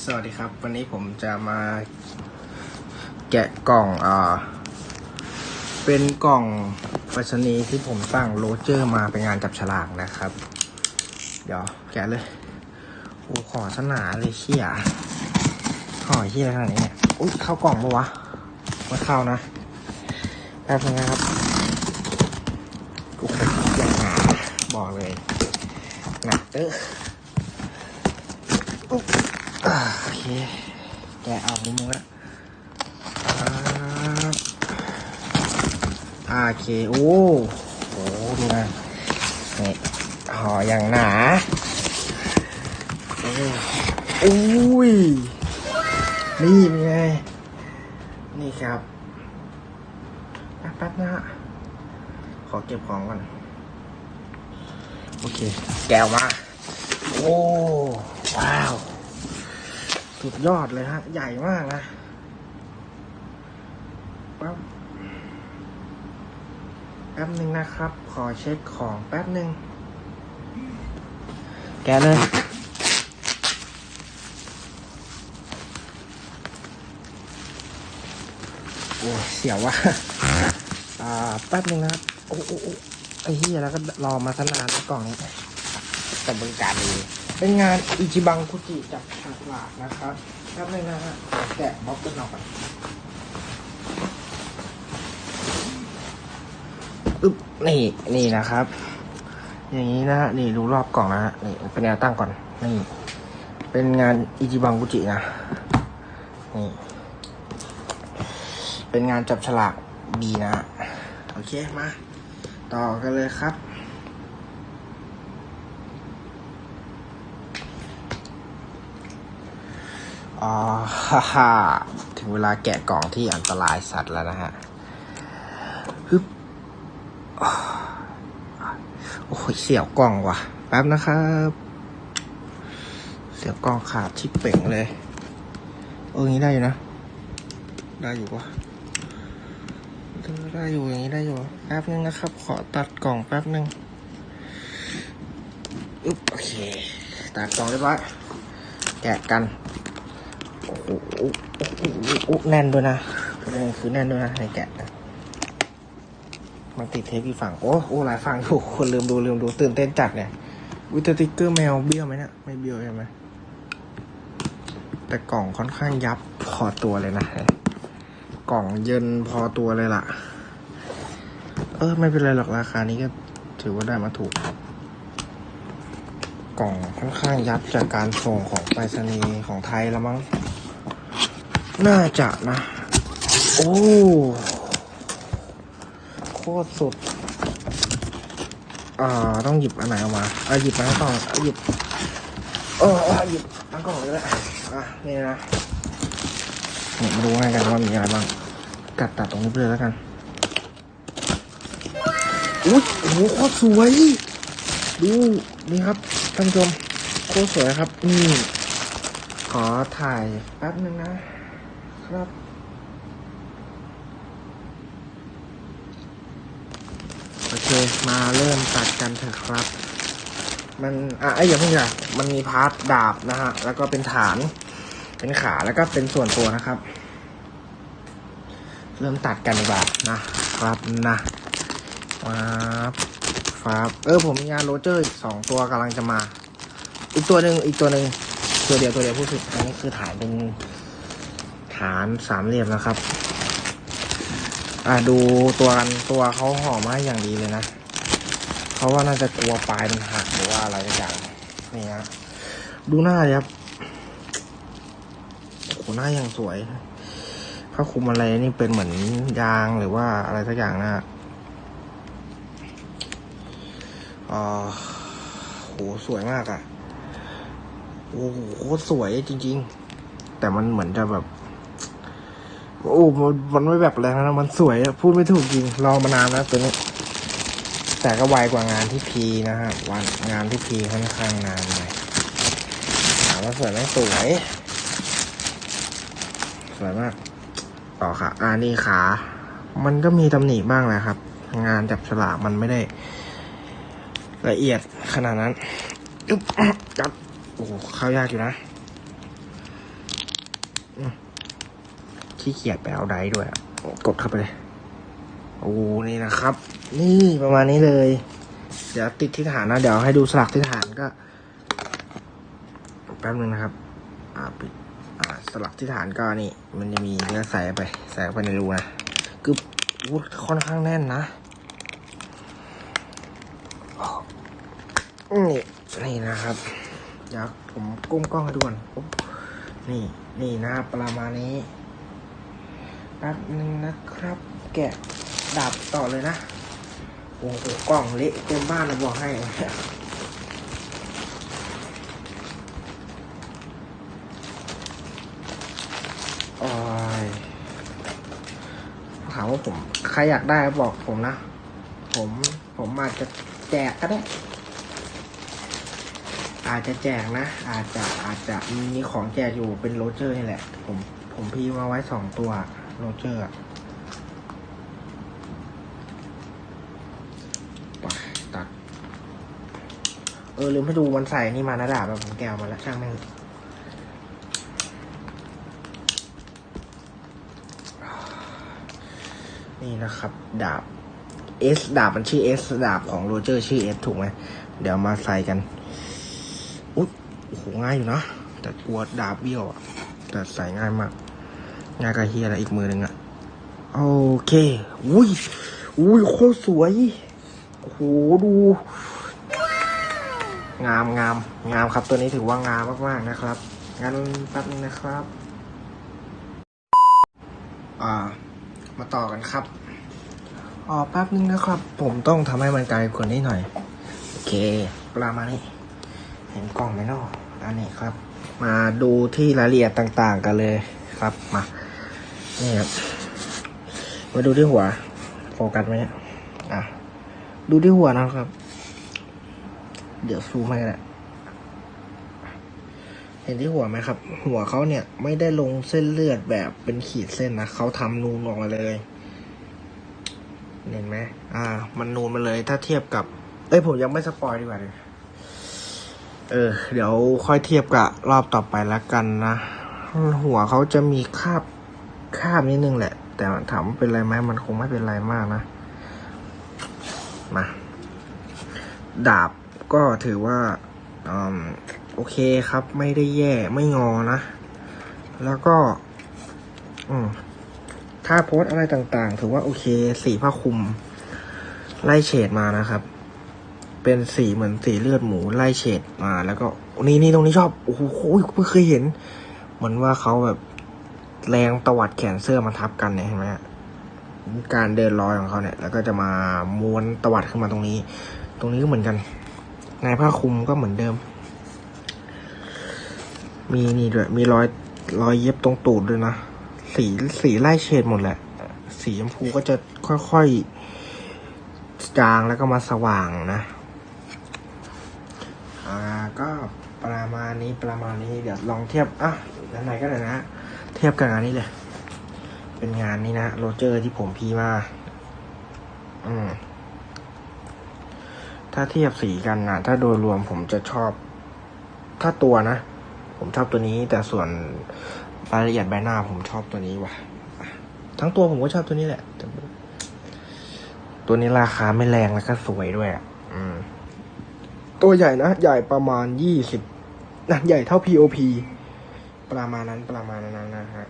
สวัสดีครับ วันนี้ผมจะมาแกะกล่องอ่าเป็นกล่องไปรษณีย์ที่ผมสั่งโรเจอร์มาเป็นงานจับฉลากนะครับ เดี๋ยวแกะเลยโอ้ขอสนาเลยเชี่ยห่อเชี่ยขนาดนี้เนี่ยอุ้ยเข้ากล่องปะวะม่เข้านะแป๊บนึงนะครับโอ้โหยังหนาบอกเลยหนักเออ โอเค แกเอานิดนึงละโอเค โอ้โหดูนะนี่ห่ออย่างหนาอุ้ย นี่เป็นไง นี่ครับแป๊บๆนะฮะขอเก็บของก่อน โอเค แกะออกมา โอ้ ว้าว สุดยอดเลยฮะ ใหญ่มากนะแป๊บแป๊บหนึ่งนะครับ ขอเช็คของแป๊บหนึ่งแกเลยโอ้เสียวว่ะ อ่า แป๊บหนึ่งนะครับโอ้โอ้โอ้ไอ้เหี้ยแล้วก็รอมาตั้งนานแล้วกล่องนี้แต่บริการดี เป็นงานอิจิบังคุจิจากฉลากนะครับแป๊บนึงนะฮะแกะบล็อกกันออกก่อนอึ๊บนี่นี่นะครับ อย่างนี้นะฮะนี่ดูรอบกล่องนะฮะนี่เป็นแนวตั้งก่อนนี่เป็นงานอิจิบังคุจินะนี่เป็นงานจับฉลากบีนะโอเคมา ต่อกันเลยครับ อ๋อฮ่าฮ่าถึงเวลาแกะกล่องที่อันตรายสัตว์แล้วนะฮะฮึบโอ้ยเสียวกล่องว่ะ แป๊บนะครับ เสียวกล่องขาดชิปเป่งเลย เอออย่างนี้ได้อยู่นะ ได้อยู่ปะได้อยู่อย่างนี้ได้อยู่ แป๊บนึงนะครับ ขอตัดกล่องแป๊บนึงอึ๊บโอเค ตัดกล่องเรียบร้อยแกะกัน อ้โหโอ้โหโอ้โหแน่นด้วยนะคือแน่นด้วยนะในแกะมันติดเทปอีกฝั่ง โอ้โอ้หลายฝั่งถูกคนลืมดูลืมดูตื่นเต้นจัดเนี่ยวิตติกเกอร์แมวเบี้ยวไหมเนี่ยไม่เบี้ยวใช่ไหมแต่กล่องค่อนข้างยับพอตัวเลยนะ กล่องเยินพอตัวเลยล่ะ เออ ไม่เป็นไรหรอกราคานี้ก็ถือว่าได้มาถูกกล่องค่อนข้างยับจากการส่งของไปรษณีย์ของไทยแล้วมั้ง น่าจะนะ โอ้ โคตรสุด อ่า ต้องหยิบอันไหนออกมาอะหยิบมาทั้งกล่องอะหยิบเออเอาหยิบทั้งกล่องเลยแหละอะ นี่นะเนี่ยมาดูให้กันว่ามีอะไรบ้าง กัดตัดตรงนี้ไปเลยแล้วกันอุ้ยโอ้โหโคตรสวย ดู นี่ครับท่านผู้ชมโคตรสวยครับ นี่ ขอถ่ายแป๊บนึงนะ ครับ โอเค มาเริ่มตัดกันเถอะครับ มันอะไอ้อย่าเพิ่งอย่ามันมีพาร์ทดาบนะฮะ แล้วก็เป็นฐาน เป็นขาแล้วก็เป็นส่วนตัวนะครับ เริ่มตัดกันดีกว่านะครับนะฟ้าบฟ้าบเออผมมีงานโรเจอร์อีกสองตัวกำลังจะมา อีกตัวหนึ่งอีกตัวหนึ่งตัวเดียวตัวเดียวพูดผิดอันนี้คือฐานเป็นานสามเหลี่ยมนะครับ อะดูตัวกันตัวเขาห่อมาอย่างดีเลยนะเขาว่าน่าจะกลัวปลายมันหักหรือว่าอะไรสักอย่างนี่ฮะดูหน้าดิครับโอ้หหน้าอย่างสวยผ้าคลุมอะไรนี่เป็นเหมือนยางหรือว่าอะไรสักอย่างนะฮะอ่าโหสวยมากอะ่ะโอ้โหโคตรสวยจริง ๆ แต่มันเหมือนจะแบบ โอ้มันมันไม่แบบแรงนะมันสวยพูดไม่ถูกจริงรอมานานแล้วตัวนี้แต่ก็ไวกว่างานที่พีนะฮะวันงานที่พีค่อนข้างนานหน่อยถามว่าสวยไหมสวย สวยมาก ต่อค่ะอ่านี่ขา มันก็มีตำหนิบ้างแหละครับ งานจับฉลากมันไม่ได้ ละเอียดขนาดนั้นจับโอ้เข้ายากอยู่นะอื ขี้เกียจไปเอาไดด้วยอะกดเข้าไปเลยโอ้นี่นะครับ นี่ประมาณนี้เลย เดี๋ยวติดที่ฐานนะ เดี๋ยวให้ดูสลักที่ฐานก็แป๊บนึงนะครับ อ่าปิดอ่าสลักที่ฐานก็นี่ มันจะมีเนื้อใส่ไป ใส่ไปในรูนะคือวุดค่อนข้างแน่นนะนี่นี่นะครับเดี๋ยวผมก้มกล้องให้ดูก่อนนี่นี่นะประมาณนี้ แป๊บนึงนะครับ แกะดาบต่อเลยนะ โอ้โหกล่องเละเต็มบ้านเลยบอกให้โอ้ยถามว่าผม ใครอยากได้บอกผมนะ ผม ผมอาจจะแจกก็ได้ อาจจะแจกนะ อาจจะอาจจะมีของแจกอยู่เป็นโรเจอร์นี่แหละ ผม ผมพีมาไว้สองตัว โรเจอร์อะไปตัด เออ ลืมให้ดูมันใส่นี่มานะดาบแบบผมแกวมาแล้วช่างแม่งนี่นะครับ ดาบ S ดาบมันชื่อ S ดาบของโรเจอร์ชื่อ S ถูกไหม เดี๋ยวมาใส่กัน อุ๊ยโอ้โห ง่ายอยู่นะ แต่กลัวดาบเบี้ยวอะ แต่ใส่ง่ายมาก งายกว่าเฮียอะไรอีกมือหนึ่งอะโอเคอุ้ยอุ้ยโคตรสวยโอ้โหดู งามงามงามครับตัวนี้ถือว่างามมากๆนะครับ งั้นแป๊บนึงนะครับ อ่า มาต่อกันครับอ๋อแป๊บนึงนะครับ ผมต้องทำให้มันไกลกว่านี้หน่อย โอเคประมาณนี้ เห็นกล้องไหมเนาะอันนี้ครับ มาดูที่รายละเอียดต่างๆกันเลยครับมา นี่ครับ มาดูที่หัว โฟกัสไหมเนี่ย อะ ดูที่หัวนะครับ เดี๋ยวซูมให้แหละ เห็นที่หัวไหมครับ หัวเขาเนี่ยไม่ได้ลงเส้นเลือดแบบเป็นขีดเส้นนะเขาทำนูนออกมาเลย เห็นไหม อ่า มันนูนมาเลยถ้าเทียบกับ เอ้ยผมยังไม่สปอยดีกว่าเลยเออ เดี๋ยวค่อยเทียบกับรอบต่อไปแล้วกันนะ หัวเขาจะมีคาบ คาบนิดนึงแหละ แต่ถามว่าเป็นไรไหมมันคงไม่เป็นไรมากนะมาดาบก็ถือว่าอโอเคครับไม่ได้แย่ไม่งอนะ แล้วก็ อืมถ้าโพสอะไรต่างๆ ถือว่าโอเค สีผ้าคลุม ไล่เฉดมานะครับ เป็นสีเหมือนสีเลือดหมูไล่เฉดมา แล้วก็นี่นี่ตรงนี้ชอบ โอ้โหเพิ่งเคยเห็น เหมือนว่าเขาแบบ แรงตวัดแขนเสื้อมาทับกันเนี่ยเห็นไหมฮะการเดินรอยของเขาเนี่ย แล้วก็จะมาม้วนตวัดขึ้นมาตรงนี้ ตรงนี้ก็เหมือนกัน ในผ้าคลุมก็เหมือนเดิม มีนี่ด้วย มีรอยรอยเย็บตรงตูดด้วยนะ สีสีไล่เฉดหมดแหละ สีชมพูก็จะค่อยๆจางแล้วก็มาสว่างนะ อ่าก็ประมาณนี้ประมาณนี้เดี๋ยวลองเทียบอะไหนๆก็ไหนนะ ทียบกับงานนี้เลย เป็นงานนี้นะโรเจอร์ที่ผมพีมา อืม ถ้าเทียบสีกันนะถ้าโดยรวมผมจะชอบ ถ้าตัวนะ ผมชอบตัวนี้ แต่ส่วนรายละเอียดใบหน้าผมชอบตัวนี้ว่ะ ทั้งตัวผมก็ชอบตัวนี้แหละ ตัวนี้ราคาไม่แรงแล้วก็สวยด้วยอะอืม ตัวใหญ่นะ ใหญ่ประมาณยี่สิบนะใหญ่เท่า POP ประมาณนั้นประมาณนั้นนะฮะ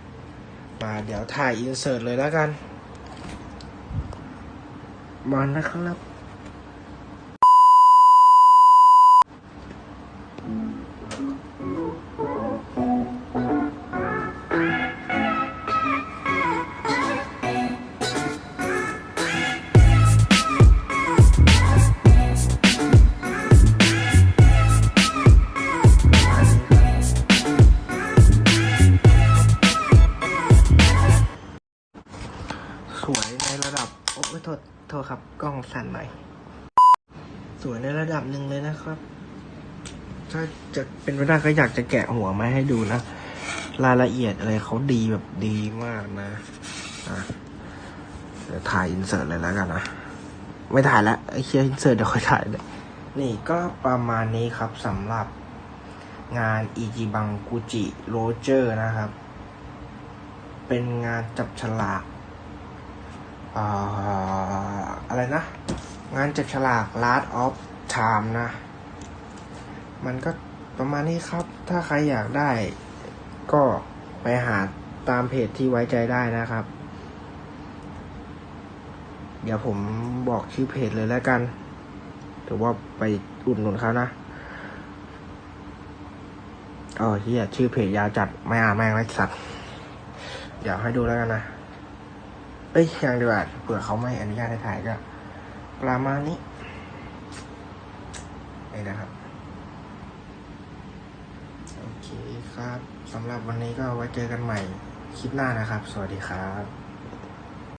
มาเดี๋ยวถ่ายอินเสิร์ตเลยแล้วกัน มานะครับ โอ้ยโทษโทษครับ กล้องสั่นหน่อย สวยในระดับหนึ่งเลยนะครับ ถ้าจะเป็นไปได้ก็อยากจะแกะหัวมาให้ดูนะ รายละเอียดอะไรเขาดีแบบดีมากนะอะเดี๋ยวถ่ายอินเสิร์ตเลยแล้วกันนะ ไม่ถ่ายแล้วไอ้เคียอินเสิร์ตเดี๋ยวค่อยถ่ายเลยนี่ก็ประมาณนี้ครับสำหรับงานอิจิบังกุจิโรเจอร์นะครับ เป็นงานจับฉลาก อะไรนะ งานจับฉลาก Last of Time นะ มันก็ประมาณนี้ครับ ถ้าใครอยากได้ ก็ไปหาตามเพจที่ไว้ใจได้นะครับ เดี๋ยวผมบอกชื่อเพจเลยแล้วกันถือว่าไปอุดหนุนเขานะอ๋อเฮียชื่อเพจยาวจัดไม่อ่านแม่งไรสัตว์ เดี๋ยวให้ดูแล้วกันนะ เอ้ยยังดีกว่าเผื่อเขาไม่อนุญาตให้ถ่ายก็ ประมาณนี้นี่นะครับ โอเคครับสำหรับวันนี้ก็ไว้เจอกันใหม่คลิปหน้านะครับ สวัสดีครับ